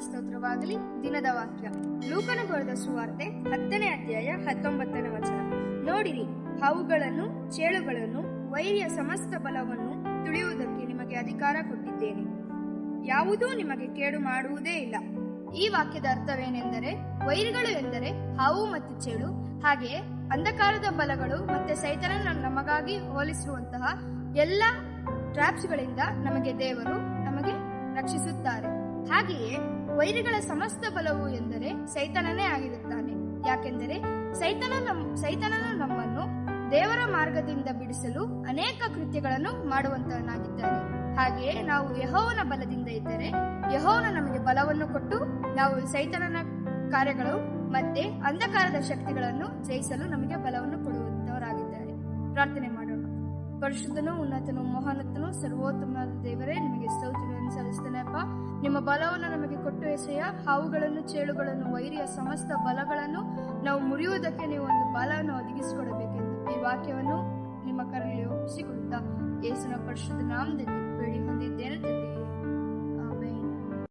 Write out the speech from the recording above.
ಸ್ತೋತ್ರವಾಗಲಿ. ದಿನದ ವಾಕ್ಯ. ಲೂಕನ ಬರೆದ ಸುವಾರ್ತೆ ಹತ್ತನೇ ಅಧ್ಯಾಯ ಹತ್ತೊಂಬತ್ತನೇ ವಚನ. ನೋಡಿರಿ, ಹಾವುಗಳನ್ನು, ಚೇಳುಗಳನ್ನು, ವೈರಿಯ ಸಮಸ್ತ ಬಲವನ್ನು ತುಳಿಯುವುದಕ್ಕೆ ನಿಮಗೆ ಅಧಿಕಾರ ಕೊಟ್ಟಿದ್ದೇನೆ. ಯಾವುದೂ ನಿಮಗೆ ಕೇಡು ಮಾಡುವುದೇ ಇಲ್ಲ. ಈ ವಾಕ್ಯದ ಅರ್ಥವೇನೆಂದರೆ, ವೈರಿಗಳು ಎಂದರೆ ಹಾವು ಮತ್ತು ಚೇಳು, ಹಾಗೆಯೇ ಅಂಧಕಾರದ ಬಲಗಳು ಮತ್ತೆ ಸೈತನನ್ನು ನಮಗಾಗಿ ಹೋಲಿಸುವಂತಹ ಎಲ್ಲ ಟ್ರಾಪ್ಸ್ಗಳಿಂದ ನಮಗೆ ದೇವರು ನಮಗೆ ರಕ್ಷಿಸುತ್ತಾರೆ. ಹಾಗೆಯೇ ವೈರಿಗಳ ಸಮಸ್ತ ಬಲವು ಎಂದರೆ ಸೈತನನೇ ಆಗಿರುತ್ತಾನೆ. ಯಾಕೆಂದರೆ ಸೈತನ ನಮ್, ಸೈತನನು ನಮ್ಮನ್ನು ದೇವರ ಮಾರ್ಗದಿಂದ ಬಿಡಿಸಲು ಅನೇಕ ಕೃತ್ಯಗಳನ್ನು ಮಾಡುವಂತವನಾಗಿದ್ದಾನೆ. ಹಾಗೆಯೇ ನಾವು ಯಹೋವನ ಬಲದಿಂದ ಇದ್ದರೆ ಯಹೋವನ ನಮಗೆ ಬಲವನ್ನು ಕೊಟ್ಟು ನಾವು ಸೈತನನ ಕಾರ್ಯಗಳು ಮತ್ತೆ ಅಂಧಕಾರದ ಶಕ್ತಿಗಳನ್ನು ಜಯಿಸಲು ನಮಗೆ ಬಲವನ್ನು ಕೊಡುವಂತವರಾಗಿದ್ದಾರೆ. ಪ್ರಾರ್ಥನೆ ಮಾಡೋಣ. ಪರಿಶುದ್ಧನು ಉನ್ನತನು ಮೋಹನತನು ಸರ್ವೋತ್ತಮ ದೇವರೇ, ನಿಮಗೆ ಸ್ತೋತ್ರಗಳನ್ನು ಸಲ್ಲಿಸ್ತಾನೆ ಅಪ್ಪ. ನಿಮ್ಮ ಬಲವನ್ನು ನಮಗೆ ಕೊಟ್ಟು ಎಸೆಯ ಹಾವುಗಳನ್ನು, ಚೇಳುಗಳನ್ನು, ವೈರಿಯ ಸಮಸ್ತ ಬಲಗಳನ್ನು ನಾವು ಮುರಿಯುವುದಕ್ಕೆ ನೀವು ಒಂದು ಬಲವನ್ನು ಒದಗಿಸಿಕೊಡಬೇಕೆಂದು ಈ ವಾಕ್ಯವನ್ನು ನಿಮ್ಮ ಕರೆಯಲ್ಲಿ ಒಪ್ಪಿಸಿಕೊಡುತ್ತಾ ಯೇಸುನ ಪರಿಶುದ್ಧ ನಾಮದಲ್ಲಿ ಬೇಡಿ ಹೊಂದಿದ್ದೇನೆ